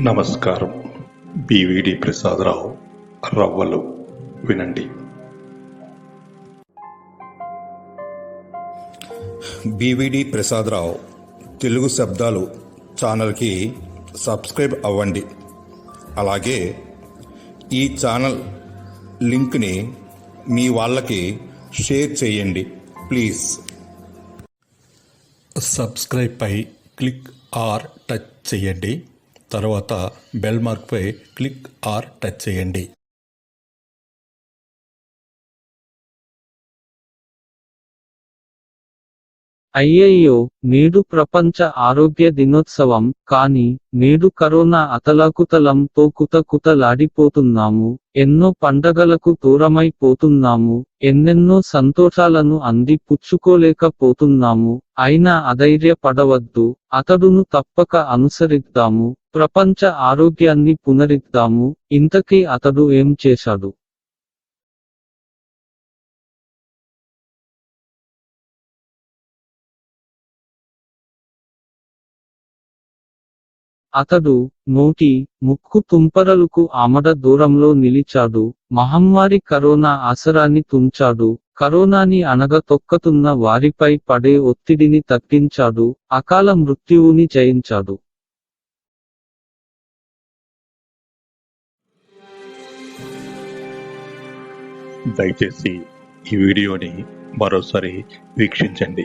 నమస్కారం. బివిడి ప్రసాదరావు రవ్వలు వినండి. బీవీడి ప్రసాదరావు తెలుగు శబ్దాలు ఛానల్కి సబ్స్క్రైబ్ అవ్వండి. అలాగే ఈ ఛానల్ లింక్ని మీ వాళ్ళకి షేర్ చేయండి ప్లీజ్. సబ్స్క్రైబ్ పై క్లిక్ ఆర్ టచ్ చేయండి. తర్వాత బెల్ మార్క్పై క్లిక్ ఆర్ టచ్ చేయండి. అయ్యయ్యో నేడు ప్రపంచ ఆరోగ్య దినోత్సవం కానీ నేడు కరోనా అతలాకుతలంతో కుతకుతలాడిపోతున్నాము ఎన్నో పండగలకు దూరమైపోతున్నాము ఎన్నెన్నో సంతోషాలను అంది పుచ్చుకోలేకపోతున్నాము అయినా అధైర్యపడవద్దు అతడును తప్పక అనుసరిద్దాము ప్రపంచ ఆరోగ్యాన్ని పునరిద్దాము ఇంతకీ అతడు ఏం చేశాడు? అతడు నోటి ముక్కు తుంపరలకు ఆమడ దూరంలో నిలిచాడు. మహమ్మారి కరోనా ఆసరాన్ని తుంచాడు. కరోనాని అణగతొక్కతున్న వారిపై పడే ఒత్తిడిని తగ్గించాడు. అకాల మృత్యువుని జయించాడు. దయచేసి ఈ వీడియోని మరోసారి వీక్షించండి.